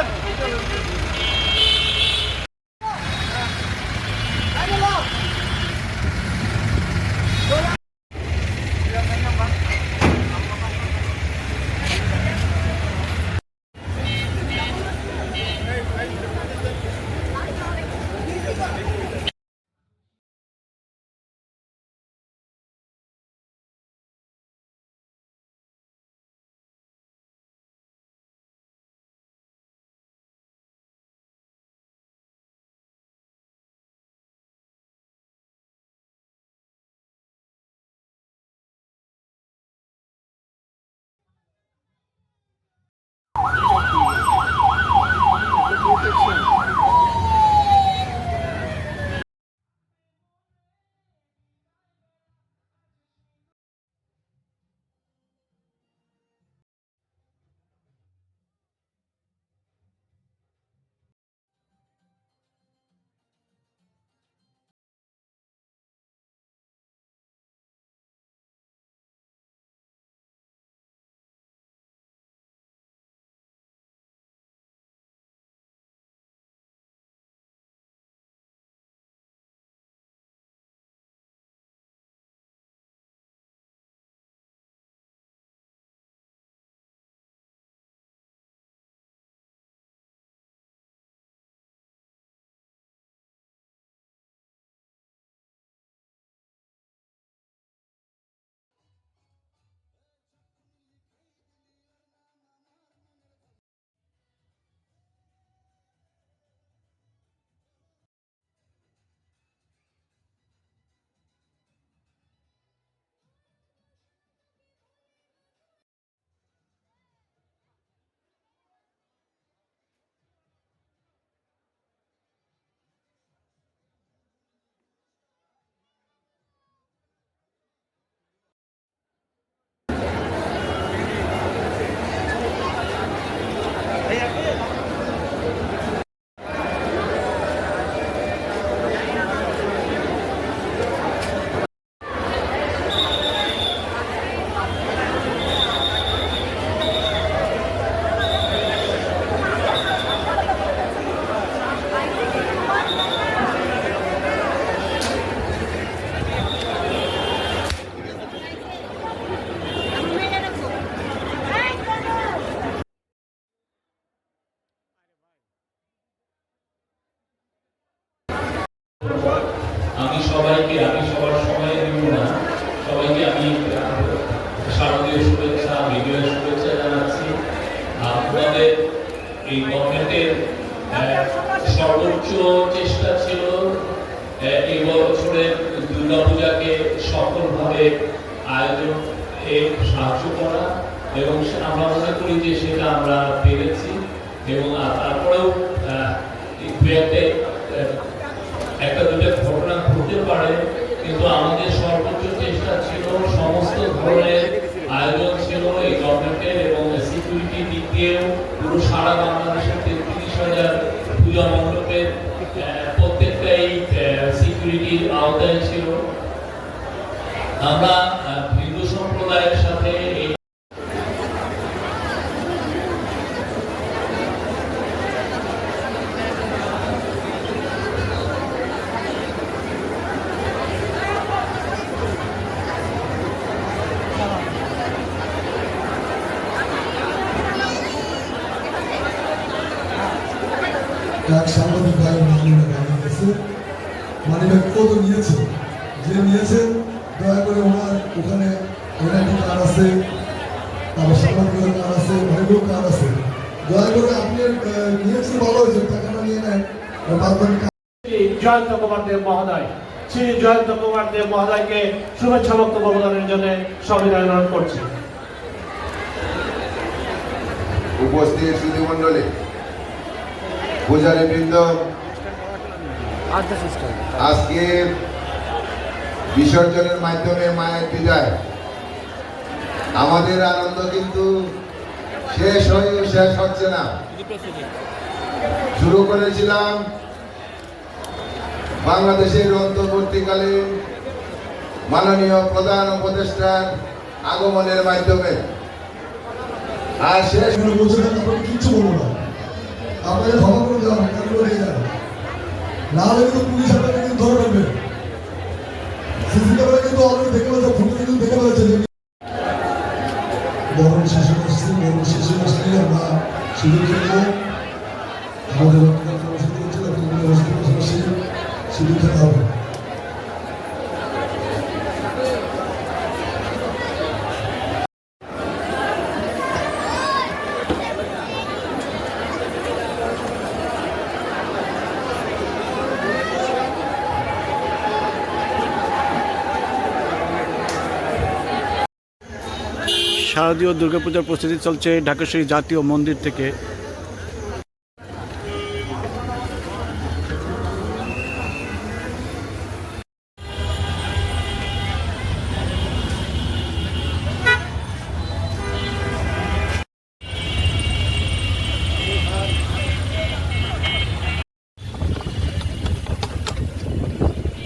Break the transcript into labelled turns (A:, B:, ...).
A: সাহেব আমি সবাইকে আমি সবার সময় দিব না। সবাইকে আমি শারদীয় শুভেচ্ছা বিজয়ের শুভেচ্ছা জানাচ্ছি। আপনাদের এই আহ, সর্বোচ্চ চেষ্টা ছিল এই বছরের দুর্গাপূজাকে সফলভাবে আয়োজন সাহায্য করা এবং আমরা মনে করি যে সেটা আমরা পেরেছি এবং তারপরেও একটা একটা দুটো ঘটনা ঘটতে পারে, কিন্তু আমাদের সর্বোচ্চ চেষ্টা ছিল সমস্ত ধরনের আয়োজন ছিল এই গভর্নমেন্টের এবং সিকিউরিটি দিক দিয়েও। পুরো সারা বাংলাদেশের তেত্রিশ হাজার পূজা মণ্ডপের প্রত্যেকটাই সিকিউরিটির আওতায় ছিল। আমরা হিন্দু সম্প্রদায়ের সাথে এই
B: এক সাংবাদিক ভাই কাছে মানিব্যাগ কত নিয়েছে? যে নিয়েছেন দয়া করে ওনার ওখানে এনআইটি কার্ড আছে তারপর সাংবাদিকের কার্ড আছে অনেকগুলো কার্ড আছে। দয়া করে আপনি আহ, নিয়েছেন ভালো হয়েছে টাকাটা নিয়ে নেন।
C: জয়ন্ত কুমার দেব মহোদয় শ্রী জয়ন্ত কুমার দেব মহোদয়কে শুভেচ্ছা বক্তব্য প্রদানের জন্য সবিনয় অনুরোধ করছি।
D: উপস্থিত সুধীমণ্ডলী পূজারী বৃন্দ, আজকে বিসর্জনের মাধ্যমে মায়ের বিদায়। আমাদের আনন্দ কিন্তু শেষ হয়ে শেষ হচ্ছে না। শুরু করেছিলাম বাংলাদেশের অন্তর্বর্তীকালীন মাননীয় প্রধান উপদেষ্টার আগমনের মাধ্যমে। আর শেষ
B: কিছু বলব না। আপনাকে ক্ষমা করে দেওয়া হয় কারণ হয়ে যাবে না হলে কিন্তু পুলিশ আপনাকে কিন্তু ধরে নেবে সিসি ক্যামেরা কিন্তু অলরেডি দেখে ফেলেছে ফুটে কিন্তু দেখে ফেলেছে। যে বরং শিশু আসছে বরং শেষে আসলে আমরা শুধু খেলব আমাদের রক্তদান কর্মসূচি হচ্ছে শুধু খেলা হবে।
E: শারদীয় দুর্গাপূজার প্রস্তুতি চলছে ঢাকেশ্বরী জাতীয় মন্দির থেকে।